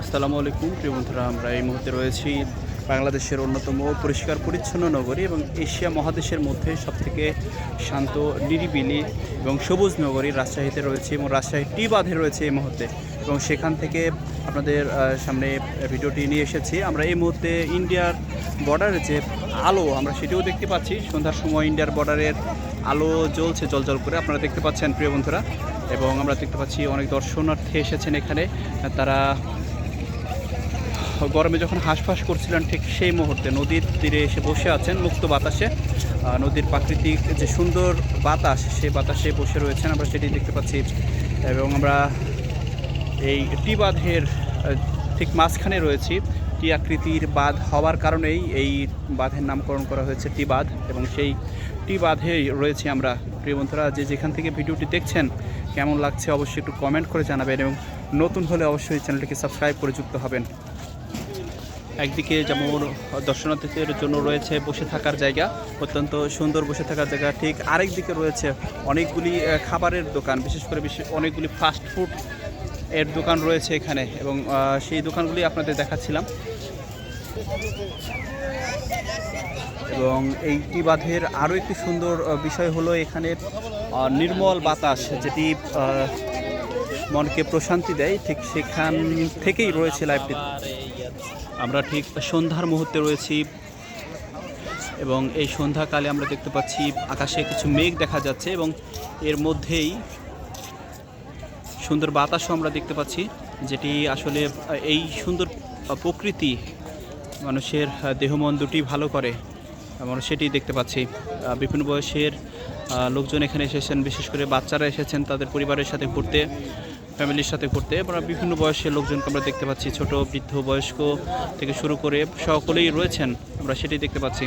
আসসালামু আলাইকুম। প্রিয় বন্ধুরা, আমরা এই মুহূর্তে রয়েছি বাংলাদেশের অন্যতম পরিষ্কার পরিচ্ছন্ন নগরী এবং এশিয়া মহাদেশের মধ্যে সবথেকে শান্ত, নিরিবিলি এবং সবুজ নগরী রাজশাহীতে রয়েছে এবং রাজশাহী টি বাঁধে রয়েছে এই মুহূর্তে এবং সেখান থেকে আপনাদের সামনে ভিডিওটি নিয়ে এসেছি। আমরা এই মুহূর্তে ইন্ডিয়ার বর্ডারের যে আলো, আমরা সেটিও দেখতে পাচ্ছি। সন্ধ্যার সময় ইন্ডিয়ার বর্ডারের আলো জ্বলছে জল করে আপনারা দেখতে পাচ্ছেন, প্রিয় বন্ধুরা। এবং আমরা দেখতে পাচ্ছি অনেক দর্শনার্থী এসেছেন এখানে। তারা গরমে যখন হাঁসফাঁস করছিলেন ঠিক সেই মুহূর্তে নদীর তীরে এসে বসে আছেন মুক্ত বাতাসে। নদীর প্রাকৃতিক যে সুন্দর বাতাস, সেই বাতাসে বসে রয়েছেন আমরা সেটি দেখতে পাচ্ছি। এবং আমরা এই টি বাঁধের ঠিক মাঝখানে রয়েছি। টি আকৃতির বাঁধ হওয়ার কারণেই এই বাঁধের নামকরণ করা হয়েছে টি বাঁধ। এবং সেই টি বাঁধেই রয়েছি আমরা। প্রিয় বন্ধুরা, যে যেখান থেকে ভিডিওটি দেখছেন, কেমন লাগছে অবশ্যই একটু কমেন্ট করে জানাবেন এবং নতুন হলে অবশ্যই চ্যানেলটিকে সাবস্ক্রাইব করে যুক্ত হবেন। একদিকে যেমন দর্শনার্থীদের জন্য রয়েছে বসে থাকার জায়গা, অত্যন্ত সুন্দর বসে থাকার জায়গা, ঠিক আরেক দিকে রয়েছে অনেকগুলি খাবারের দোকান, বিশেষ করে বিশেষ অনেকগুলি ফাস্ট ফুড এর দোকান রয়েছে এখানে এবং সেই দোকানগুলি আপনাদের দেখাচ্ছিলাম। এবং এইটি বাঁধের আরও একটি সুন্দর বিষয় হলো এখানে নির্মল বাতাস, যেটি মনকে প্রশান্তি দেয় ঠিক সেখান থেকেই রয়েছে লাইভটি আমরা ঠিক সন্ধ্যার মুহূর্তে রয়েছি এবং এই সন্ধ্যাকালে আমরা দেখতে পাচ্ছি আকাশে কিছু মেঘ দেখা যাচ্ছে এবং এর মধ্যেই সুন্দর বাতাসও আমরা দেখতে পাচ্ছি যেটি আসলে এই সুন্দর প্রকৃতি মানুষের আহ, দেহ মন দুটি ভালো করে। আমরা সেটি দেখতে পাচ্ছি। বিভিন্ন বয়সের লোকজন এখানে এসেছেন বিশেষ করে বাচ্চারা এসেছেন তাদের পরিবারের সাথে ঘুরতে। ফ্যামিলির সাথে ঘুরতে আমরা বিভিন্ন বয়সের লোকজনকে আমরা দেখতে পাচ্ছি, ছোট, বৃদ্ধ, বয়স্ক থেকে শুরু করে সকলেই রয়েছেন। আমরা সেটি দেখতে পাচ্ছি।